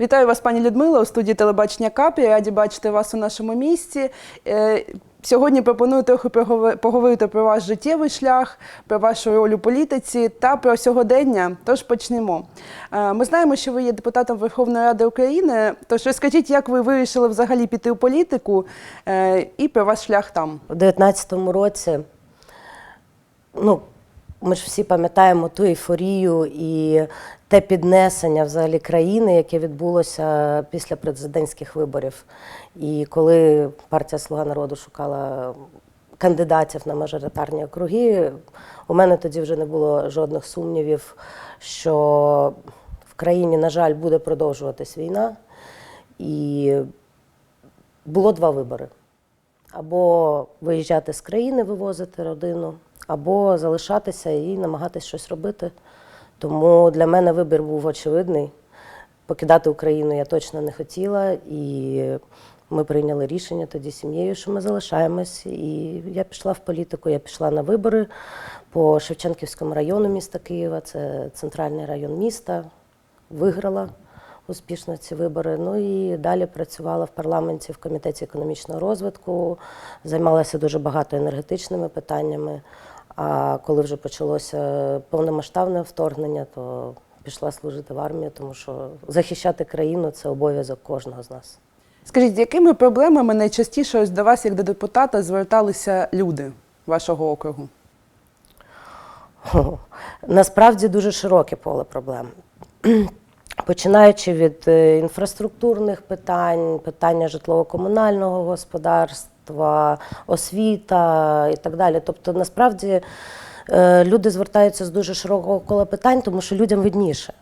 Вітаю вас, пані Людмила, у студії телебачення Капі. Раді бачити вас у нашому місті. Е, Сьогодні пропоную трохи поговорити про ваш життєвий шлях, про вашу роль у політиці та про сьогодення. Тож почнемо. Е, Ми знаємо, що ви є депутатом Верховної Ради України. Тож розкажіть, як ви вирішили взагалі піти у політику е, і про ваш шлях там. У 19-му році, ну, ми ж всі пам'ятаємо ту ейфорію і те піднесення взагалі країни, яке відбулося після президентських виборів. І коли партія Слуга народу шукала кандидатів на мажоритарні округи, у мене тоді вже не було жодних сумнівів, що в країні, на жаль, буде продовжуватись війна. І було два вибори або виїжджати з країни, вивозити родину, або залишатися і намагатися щось робити. Тому для мене вибір був очевидний. Покидати Україну я точно не хотіла, і ми прийняли рішення тоді сім'єю, що ми залишаємось. І я пішла в політику, я пішла на вибори по Шевченківському району міста Києва, це центральний район міста, виграла успішно ці вибори. Ну і далі працювала в парламенті в комітеті економічного розвитку, займалася дуже багато енергетичними питаннями. А коли вже почалося повномасштабне вторгнення, то пішла служити в армію, тому що захищати країну це обов'язок кожного з нас. Скажіть, з якими проблемами найчастіше ось до вас, як до депутата, зверталися люди вашого округу? Насправді дуже широке поле проблем. Починаючи від е, інфраструктурних питань, питання житлово-комунального господарства, освіта і так далі. Тобто, насправді е, люди звертаються з дуже широкого кола питань, тому що людям видніше.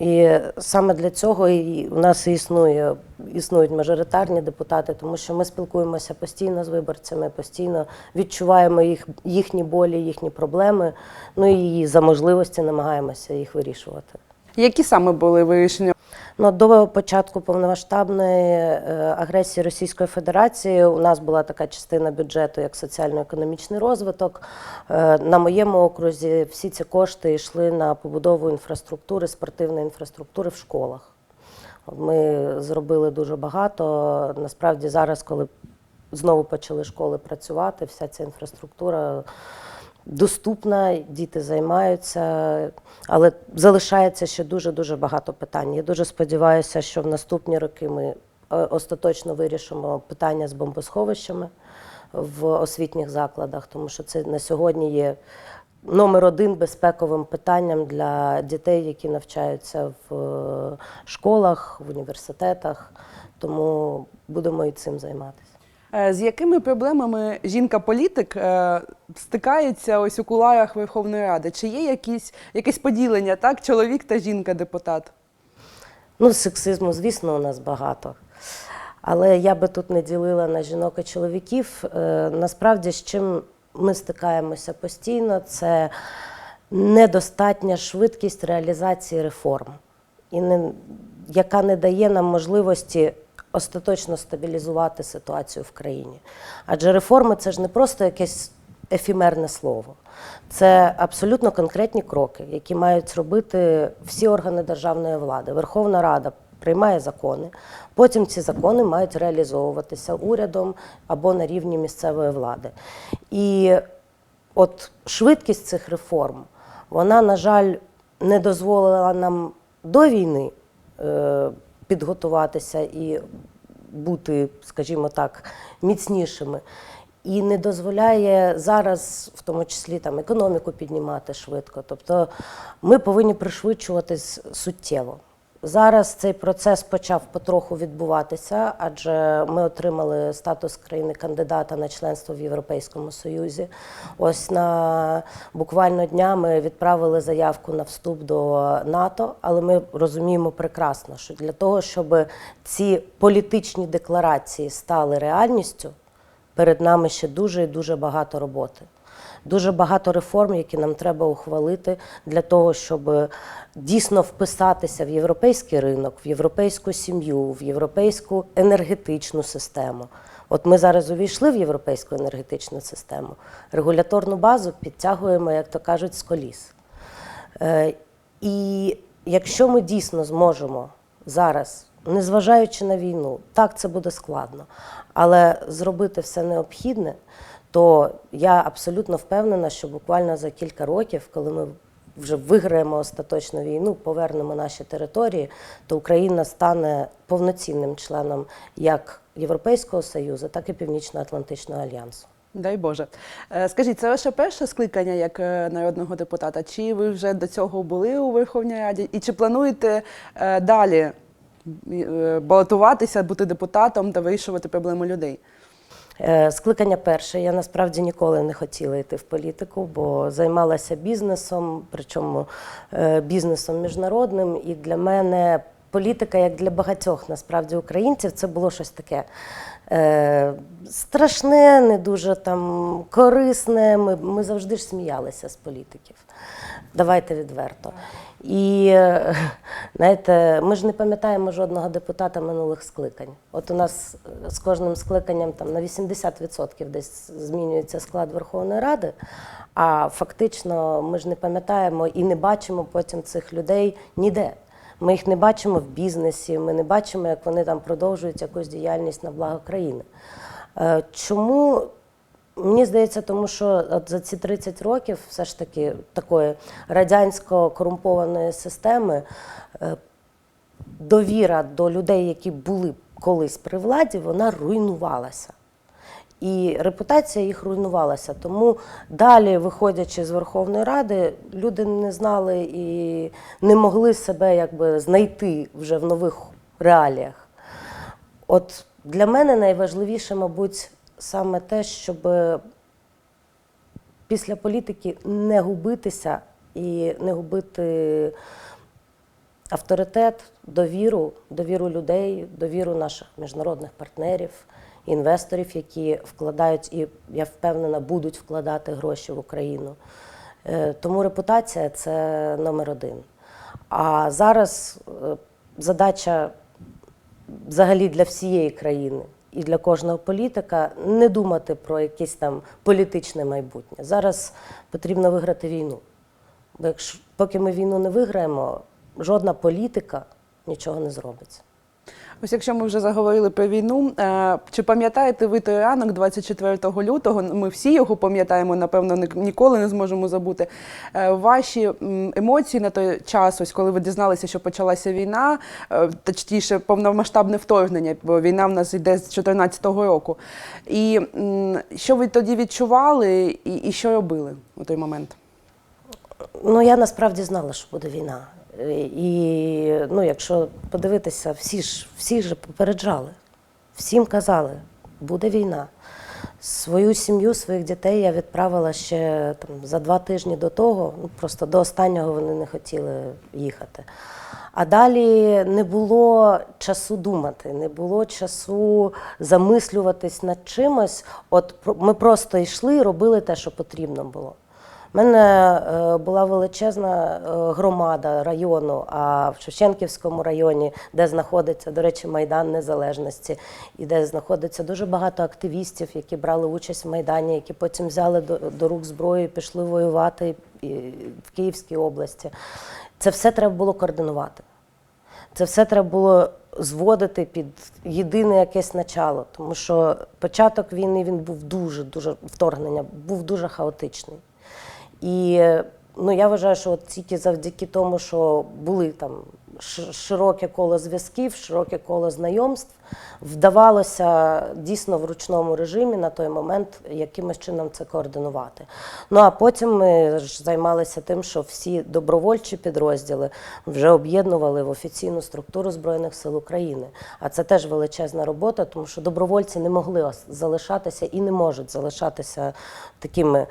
І саме для цього і у нас існує, існують мажоритарні депутати, тому що ми спілкуємося постійно з виборцями, постійно відчуваємо їх, їхні болі, їхні проблеми, ну і за можливості намагаємося їх вирішувати. Які саме були вирішення? Ну, до початку повномасштабної е, агресії Російської Федерації у нас була така частина бюджету, як соціально-економічний розвиток. Е, На моєму окрузі всі ці кошти йшли на побудову інфраструктури, спортивної інфраструктури в школах. Ми зробили дуже багато. Насправді, зараз, коли знову почали школи працювати, вся ця інфраструктура доступна, діти займаються, але залишається ще дуже дуже багато питань. Я дуже сподіваюся, що в наступні роки ми е, остаточно вирішимо питання з бомбосховищами в освітніх закладах, тому що це на сьогодні є номер один безпековим питанням для дітей, які навчаються в е, школах, в університетах. Тому будемо і цим займатися. Е, З якими проблемами жінка-політик е, стикається ось у куларах Верховної Ради? Чи є якісь, якесь поділення, так, чоловік та жінка-депутат? Ну, сексизму, звісно, у нас багато. Але я би тут не ділила на жінок і чоловіків. Е, Насправді, з чим ми стикаємося постійно, це недостатня швидкість реалізації реформ, і не, яка не дає нам можливості остаточно стабілізувати ситуацію в країні. Адже реформи це ж не просто якесь ефімерне слово. Це абсолютно конкретні кроки, які мають робити всі органи державної влади. Верховна Рада приймає закони, потім ці закони мають реалізовуватися урядом або на рівні місцевої влади. І от швидкість цих реформ, вона, на жаль, не дозволила нам до війни е, підготуватися і бути, скажімо так, міцнішими. І не дозволяє зараз, в тому числі там економіку піднімати швидко. Тобто ми повинні пришвидшуватись суттєво. Зараз цей процес почав потроху відбуватися, адже ми отримали статус країни кандидата на членство в Європейському Союзі. Ось на буквально днями відправили заявку на вступ до НАТО, але ми розуміємо прекрасно, що для того, щоб ці політичні декларації стали реальністю, перед нами ще дуже і дуже багато роботи. Дуже багато реформ, які нам треба ухвалити для того, щоб дійсно вписатися в європейський ринок, в європейську сім'ю, в європейську енергетичну систему. От ми зараз увійшли в європейську енергетичну систему, регуляторну базу підтягуємо, як то кажуть, з коліс. Е, І якщо ми дійсно зможемо зараз незважаючи на війну, так це буде складно, але зробити все необхідне, то я абсолютно впевнена, що буквально за кілька років, коли ми вже виграємо остаточну війну, повернемо наші території, то Україна стане повноцінним членом як Європейського Союзу, так і Північно-Атлантичного альянсу. Дай Боже. Е, Скажіть, це ваше перше скликання як е, народного депутата? Чи ви вже до цього були у Верховній Раді? І чи плануєте е, далі балотуватися, бути депутатом та вирішувати проблеми людей? Е, Скликання перше. Я насправді ніколи не хотіла йти в політику, бо займалася бізнесом, причому е, бізнесом міжнародним. І для мене політика, як для багатьох насправді українців, це було щось таке е, страшне, не дуже там корисне. Ми, ми завжди ж сміялися з політиків. Давайте відверто. І е, знаєте, ми ж не пам'ятаємо жодного депутата минулих скликань. От у нас е, з кожним скликанням там на 80% десь змінюється склад Верховної Ради, а фактично ми ж не пам'ятаємо і не бачимо потім цих людей ніде. Ми їх не бачимо в бізнесі, ми не бачимо, як вони там продовжують якусь діяльність на благо країни. Е, Чому Мені здається, тому що от за ці 30 років все ж таки такої радянсько-корумпованої системи е, довіра до людей, які були колись при владі, вона руйнувалася. І репутація їх руйнувалася. Тому далі, виходячи з Верховної Ради, люди не знали і не могли себе якби знайти вже в нових реаліях. От для мене найважливіше, мабуть, саме те, щоб після політики не губитися і не губити авторитет, довіру, довіру людей, довіру наших міжнародних партнерів, інвесторів, які вкладають і я впевнена, будуть вкладати гроші в Україну. Е, Тому репутація це номер один. А зараз е, задача взагалі для всієї країни і для кожного політика не думати про якесь там політичне майбутнє. Зараз потрібно виграти війну. Бо якщо поки ми війну не виграємо, жодна політика нічого не зробиться. Ось якщо ми вже заговорили про війну, е, чи пам'ятаєте ви той ранок 24 лютого? Ми всі його пам'ятаємо, напевно, ні- ніколи не зможемо забути. Е, Ваші емоції на той час, ось коли ви дізналися, що почалася війна, е, точніше, повномасштабне вторгнення, бо війна в нас йде з 2014 року. І що ви тоді відчували, і що робили у той момент? Ну, я насправді знала, що буде війна. І ну, якщо подивитися, всі ж всі ж попереджали, всім казали, буде війна. Свою сім'ю, своїх дітей я відправила ще там, за два тижні до того, ну, просто до останнього вони не хотіли їхати. А далі не було часу думати, не було часу замислюватись над чимось. От ми просто йшли робили те, що потрібно було. У мене е, була величезна е, громада району, а в Шевченківському районі, де знаходиться, до речі, Майдан Незалежності, і де знаходиться дуже багато активістів, які брали участь в Майдані, які потім взяли до, до рук зброю і пішли воювати в Київській області. Це все треба було координувати. Це все треба було зводити під єдине якесь начало, тому що початок війни він був дуже, дуже вторгнення, був дуже хаотичний. І ну, я вважаю, що от тільки завдяки тому, що були там широке коло зв'язків, широке коло знайомств, вдавалося дійсно в ручному режимі на той момент якимось чином це координувати. Ну а потім ми ж займалися тим, що всі добровольчі підрозділи вже об'єднували в офіційну структуру Збройних сил України. А це теж величезна робота, тому що добровольці не могли залишатися і не можуть залишатися такими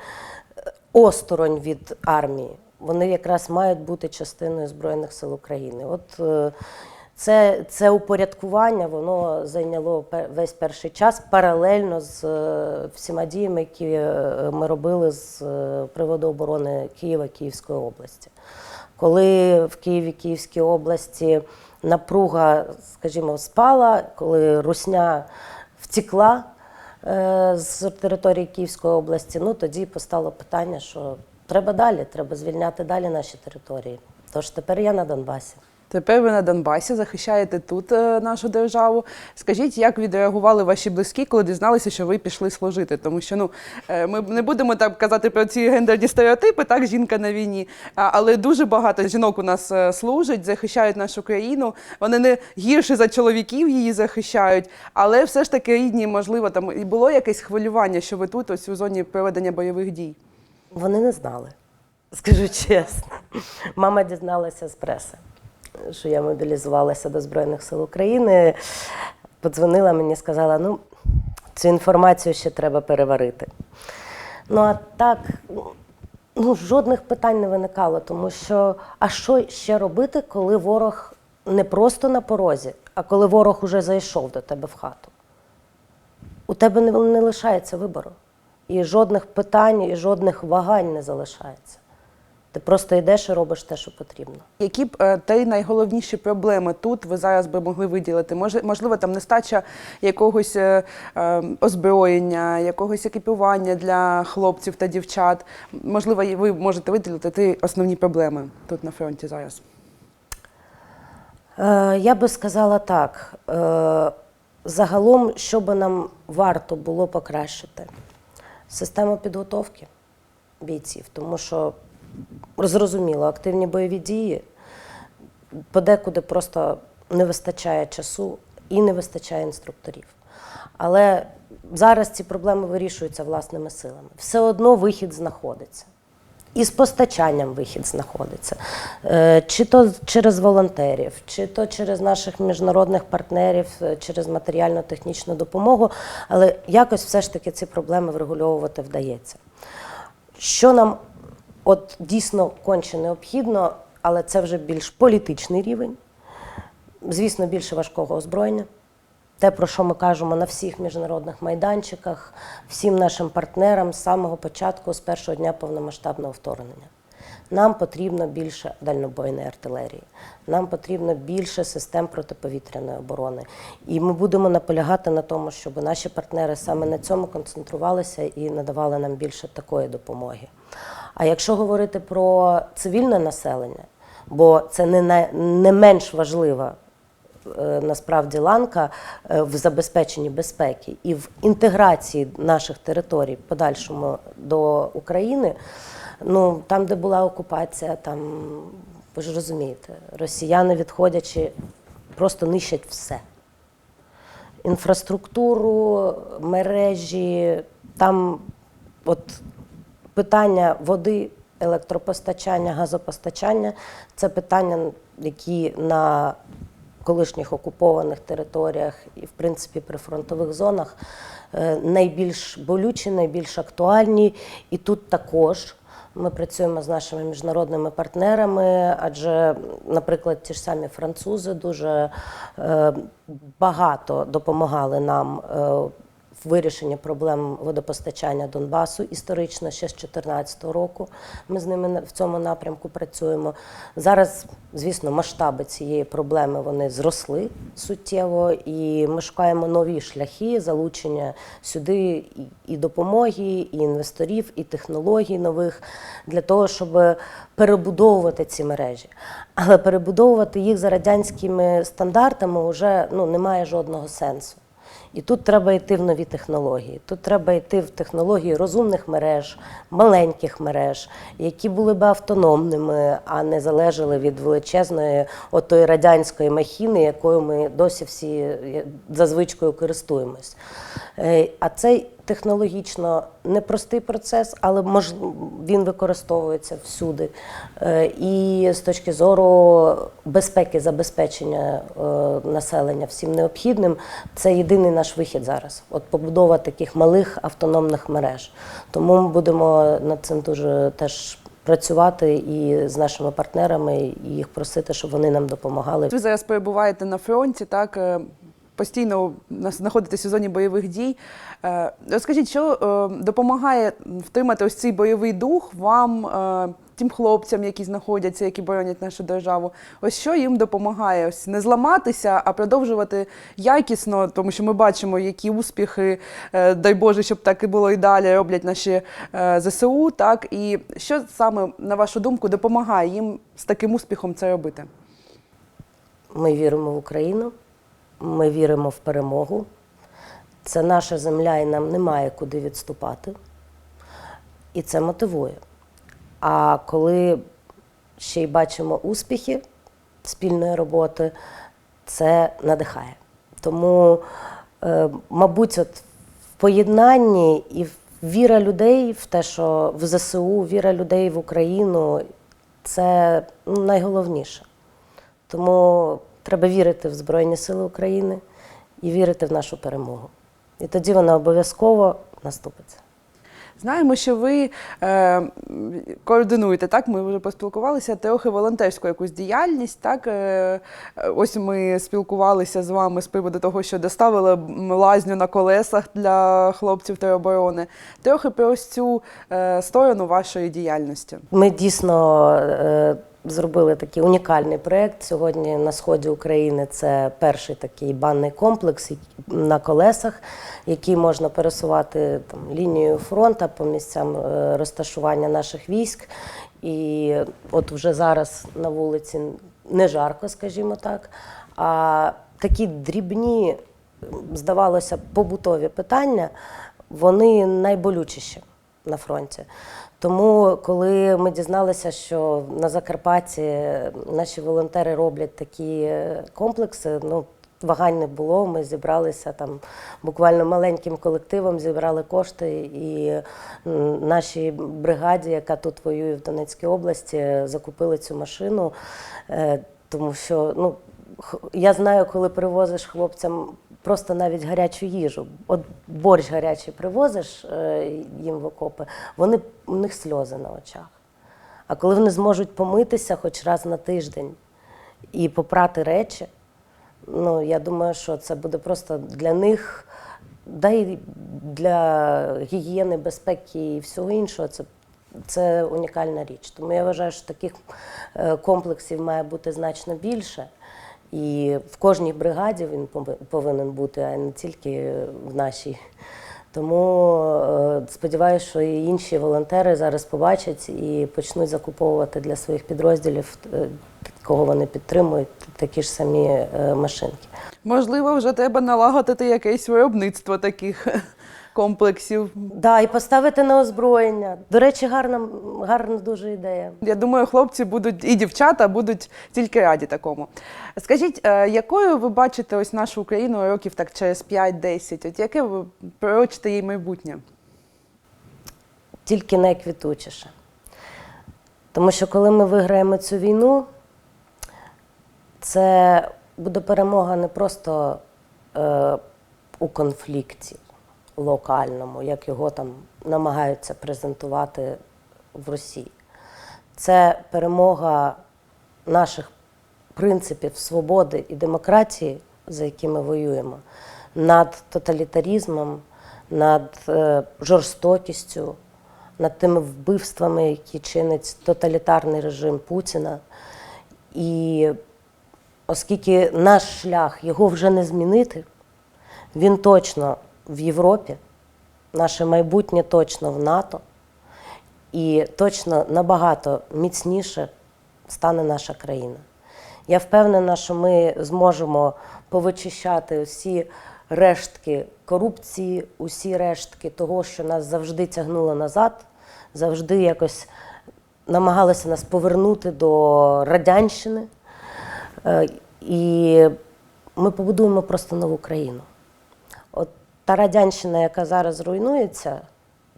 осторонь від армії. Вони якраз мають бути частиною Збройних сил України. От е, це, це упорядкування воно зайняло весь перший час паралельно з е, всіма діями, які е, ми робили з приводу оборони Києва Київської області. Коли в Києві Київській області напруга, скажімо, спала, коли русня втекла е, з території Київської області, ну тоді постало питання, що треба далі, треба звільняти далі наші території. Тож тепер я на Донбасі. Тепер ви на Донбасі захищаєте тут е, нашу державу. Скажіть, як відреагували ваші близькі, коли дізналися, що ви пішли служити? Тому що ну е, ми не будемо так казати про ці гендерні стереотипи, так жінка на війні. Але дуже багато жінок у нас е, служать, захищають нашу країну. Вони не гірше за чоловіків її захищають, але все ж таки рідні, можливо, там і було якесь хвилювання, що ви тут, ось у зоні проведення бойових дій. Вони не знали, скажу чесно. Мама дізналася з преси, що я мобілізувалася до Збройних сил України. Подзвонила мені, сказала: ну, цю інформацію ще треба переварити. Ну, а так, ну, жодних питань не виникало, тому що а що ще робити, коли ворог не просто на порозі, а коли ворог уже зайшов до тебе в хату? у тебе не, не лишається вибору. І жодних питань, і жодних вагань не залишається. Ти просто йдеш і робиш те, що потрібно. Які б е, три найголовніші проблеми тут ви зараз би могли виділити? Можливо, там нестача якогось е, е, озброєння, якогось екіпування для хлопців та дівчат. Можливо, ви можете виділити три основні проблеми тут на фронті зараз. Я би сказала так: загалом, що би нам варто було покращити? Систему підготовки бійців, тому що зрозуміло, активні бойові дії подекуди просто не вистачає часу і не вистачає інструкторів. Але зараз ці проблеми вирішуються власними силами. Все одно вихід знаходиться. І з постачанням вихід знаходиться. Е, Чи то через волонтерів, чи то через наших міжнародних партнерів, е, через матеріально-технічну допомогу, але якось все ж таки ці проблеми врегульовувати вдається. Що нам от дійсно конче необхідно, але це вже більш політичний рівень, звісно, більше важкого озброєння. Те, про що ми кажемо на всіх міжнародних майданчиках, всім нашим партнерам з самого початку, з першого дня повномасштабного вторгнення. Нам потрібно більше дальнобойної артилерії, нам потрібно більше систем протиповітряної оборони. І ми будемо наполягати на тому, щоб наші партнери саме на цьому концентрувалися і надавали нам більше такої допомоги. А якщо говорити про цивільне населення, бо це не, не менш важлива е, насправді ланка е, в забезпеченні безпеки і в інтеграції наших територій подальшому до України. Ну там, де була окупація, там ви ж розумієте, росіяни відходячи, просто нищать все. Інфраструктуру, мережі, там от питання води, електропостачання, газопостачання це питання, які на колишніх окупованих територіях і, в принципі, прифронтових зонах е, найбільш болючі, найбільш актуальні. І тут також ми працюємо з нашими міжнародними партнерами, адже, наприклад, ті ж самі французи дуже е, багато допомагали нам. В вирішенні проблем водопостачання Донбасу історично ще з 2014 року. Ми з ними в цьому напрямку працюємо. Зараз, звісно, масштаби цієї проблеми вони зросли суттєво, і ми шукаємо нові шляхи залучення сюди і допомоги, і інвесторів, і технологій нових для того, щоб перебудовувати ці мережі. Але перебудовувати їх за радянськими стандартами вже ну, немає жодного сенсу. І тут треба йти в нові технології. Тут треба йти в технології розумних мереж, маленьких мереж, які були би автономними, а не залежали від величезної отої радянської махіни, якою ми досі всі е, за звичкою користуємось. Е, А цей технологічно непростий процес, але мож... він використовується всюди. Е, І з точки зору безпеки, забезпечення е, населення всім необхідним, це єдиний наш вихід зараз. От побудова таких малих автономних мереж. Тому ми будемо над цим дуже теж працювати і з нашими партнерами, і їх просити, щоб вони нам допомагали. Ви зараз перебуваєте на фронті, так е, постійно на- знаходитесь у зоні бойових дій. Е, Розкажіть, що е, допомагає втримати ось цей бойовий дух вам, е, тим хлопцям, які знаходяться, які боронять нашу державу? Ось що їм допомагає? Ось не зламатися, а продовжувати якісно, тому що ми бачимо, які успіхи, дай Боже, щоб так і було і далі, роблять наші ЗСУ. Так і що саме на вашу думку допомагає їм з таким успіхом це робити? Ми віримо в Україну, ми віримо в перемогу. Це наша земля, і нам немає куди відступати. І це мотивує. А коли ще й бачимо успіхи спільної роботи, це надихає. Тому, е, мабуть, от в поєднанні і віра людей в те, що в ЗСУ, віра людей в Україну це ну, найголовніше. Тому треба вірити в Збройні Сили України і вірити в нашу перемогу. І тоді вона обов'язково наступиться. Знаємо, що ви е, координуєте, так? Ми вже поспілкувалися трохи волонтерську якусь діяльність. Так? Е, ось ми спілкувалися з вами з приводу того, що доставили лазню на колесах для хлопців тероборони. Трохи про ось цю е, сторону вашої діяльності. Ми дійсно е, зробили такий унікальний проєкт. Сьогодні на сході України це перший такий банний комплекс на колесах, який можна пересувати там, лінією фронту по місцям е, розташування наших військ. І от вже зараз на вулиці не жарко, скажімо так. А такі дрібні, здавалося, побутові питання, вони найболючіші на фронті. Тому, коли ми дізналися, що на Закарпатті наші волонтери роблять такі е, комплекси, ну вагань не було. Ми зібралися там буквально маленьким колективом, зібрали кошти, і нашій бригаді, яка тут воює в Донецькій області, закупили цю машину, е, тому що ну. Я знаю, коли привозиш хлопцям просто навіть гарячу їжу. От борщ гарячий привозиш е, їм в окопи, вони у них сльози на очах. А коли вони зможуть помитися хоч раз на тиждень і попрати речі, ну я думаю, що це буде просто для них, да й для гігієни, безпеки і всього іншого. Це це унікальна річ. Тому я вважаю, що таких е, комплексів має бути значно більше. І в кожній бригаді він пови- повинен бути, а не тільки в нашій. Тому е, сподіваюся, що і інші волонтери зараз побачать і почнуть закуповувати для своїх підрозділів, е, кого вони підтримують, такі ж самі е, машинки. Можливо, вже треба налагодити якесь виробництво таких комплексів. Да, і поставити на озброєння. До речі, гарна, гарна дуже ідея. Я думаю, хлопці будуть і дівчата будуть тільки раді такому. Скажіть, е, якою ви бачите ось нашу Україну років так через 5-10? От яке ви пророчите їй майбутнє? тільки найквітучіше. Тому що коли ми виграємо цю війну, це буде перемога не просто е, у конфлікті локальному, як його там намагаються презентувати в Росії. Це перемога наших принципів свободи і демократії, за які ми воюємо, над тоталітарізмом, над е, жорстокістю, над тими вбивствами, які чинить тоталітарний режим Путіна. І оскільки наш шлях його вже не змінити, він точно в Європі, наше майбутнє точно в НАТО, і точно набагато міцніше стане наша країна. Я впевнена, що ми зможемо повичищати всі рештки корупції, усі рештки того, що нас завжди тягнуло назад, завжди якось намагалися нас повернути до радянщини. Е, І ми побудуємо просто нову країну. Та радянщина, яка зараз руйнується,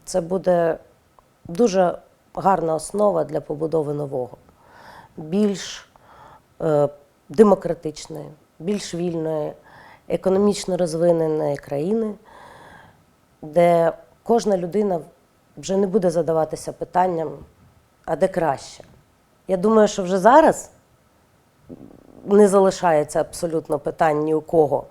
це буде дуже гарна основа для побудови нового, більш е, демократичної, більш вільної, економічно розвиненої країни, де кожна людина вже не буде задаватися питанням, а де краще. Я думаю, що вже зараз не залишається абсолютно питань ні у кого.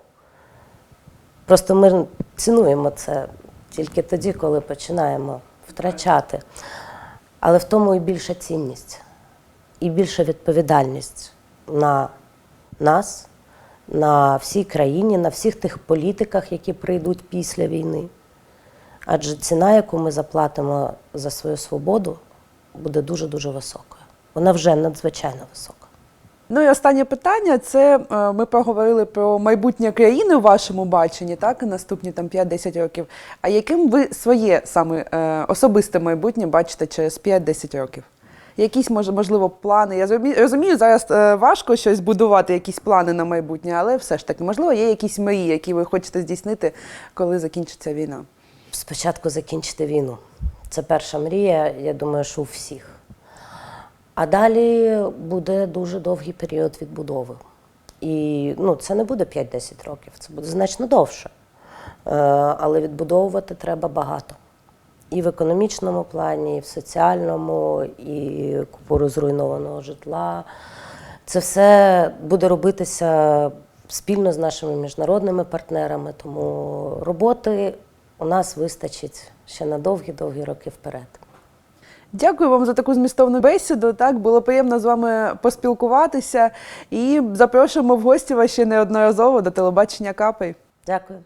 Просто ми цінуємо це тільки тоді, коли починаємо втрачати. Але в тому і більша цінність, і більша відповідальність на нас, на всій країні, на всіх тих політиках, які прийдуть після війни. Адже ціна, яку ми заплатимо за свою свободу, буде дуже-дуже високою. Вона вже надзвичайно висока. Ну і останнє питання: це е, ми поговорили про майбутнє країни у вашому баченні, так, наступні там 5-10 років. А яким ви своє саме е, особисте майбутнє бачите через 5-10 років? Якісь можливо плани? Я розумію, розумію, зараз е, важко щось будувати, якісь плани на майбутнє, але все ж таки, можливо, є якісь мрії, які ви хочете здійснити, коли закінчиться війна. Спочатку закінчити війну. Це перша мрія, я думаю, що у всіх. А далі буде дуже довгий період відбудови. І ну, це не буде 5-10 років, це буде значно довше. Е, але відбудовувати треба багато. І в економічному плані, і в соціальному, і купу зруйнованого житла. Це все буде робитися спільно з нашими міжнародними партнерами, тому роботи у нас вистачить ще на довгі-довгі роки вперед. Дякую вам за таку змістовну бесіду. Так було приємно з вами поспілкуватися і запрошуємо в гості вас ще неодноразово до телебачення Капи. Дякую.